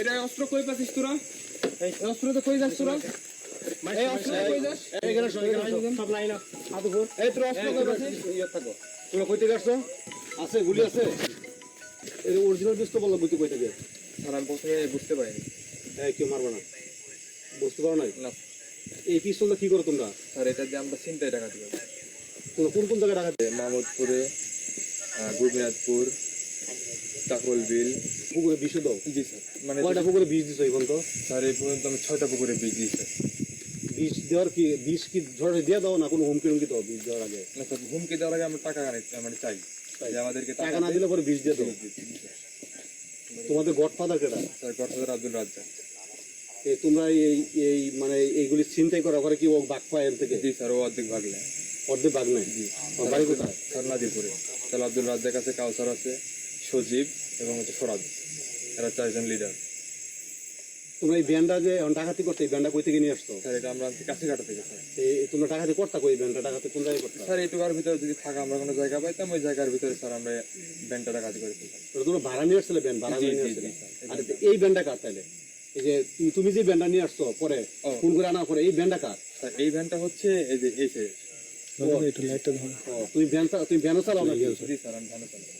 এটা অস্ত্র কই পাচ্ছিস তোরা? এই অস্ত্র তো কই যাস তোরা? এই অস্ত্র কই যাস? এখানে সব এখানে সব লাইন আপ। হাত উপর এই তোর অস্ত্র কই পাচ্ছিস? ইয়ে থাকো। তোমরা কই থেকে আসছো? আছে গুলি আছে। এই অরিজিনাল বুঝতে আর আমি বুঝতে পারিনি। এই কেউ মারবে না। বুঝতে পারো নাই? না। এই পিস্তলটা কি করো তোমরা? স্যার এটা দিয়ে আমরা চিন্তায় টাকা দিব তোমরা কোন কোন জায়গায় রাখাতে মাহমুদপুরে গোপীনাথপুর চাকল বিল পুকুরে বিষ দাও জি স্যার মানে কয়টা পুকুরে বিষ দিছো এখন তো স্যার এই পর্যন্ত আমি ছয়টা পুকুরে বীজ দিয়েছি বিষ দেওয়ার কি বিষ কি ধরে দিয়ে দাও না কোনো হুমকি হুমকি দাও বিষ দেওয়ার আগে না স্যার হুমকি দেওয়ার আগে আমরা টাকা মানে চাই যে আমাদেরকে টাকা না দিলে পরে বিষ দিয়ে দাও তোমাদের গড ফাদার কেটা স্যার গডফাদার আব্দুল রাজ্জাক তোমরা এই এই মানে এইগুলি চিন্তাই করা করে কি ও বাঘ পায় এর থেকে জি স্যার ও অর্ধেক অর্ধেক বাড়ি কোথায় স্যার নাদিরপুরে তাহলে আব্দুল রাজ্জাক আছে কাউসার আছে সজীব এবং হচ্ছে ফরাদ এরা চারজন লিডার তোমরা এই ব্যান্ডা যে ডাকাতি করতে এই ব্যান্ডটা কই থেকে নিয়ে আসতো স্যার এটা আমরা আনছি কাছিঘাটা থেকে স্যার। এই তোমরা ডাকাতি করতা কই ব্যান্ডটা ডাকাতি কোন জায়গায় করতা? স্যার এইটুকার ভিতরে যদি থাকা আমরা কোনো জায়গা পাইতাম ওই জায়গার ভিতরে স্যার আমরা ব্যান্ডটা কাজ করে ফেলতাম তোমরা ভাড়া নিয়ে আসছিলে ব্যান্ড ভাড়া নিয়ে আসছিলে। আর এই ব্যান্ডটা কার তাইলে? এই যে তুমি- তুমি যে ব্যান্ডটা নিয়ে আসছো পরে। ফোন করে আনার পরে এই ব্যান্ডা কার? স্যার এই ভ্যানটা হচ্ছে এই যে এই যে তুমি ভ্যান চা- তুমি ভ্যানও চালাও না জি স্যার আমি ভ্যানে চালাই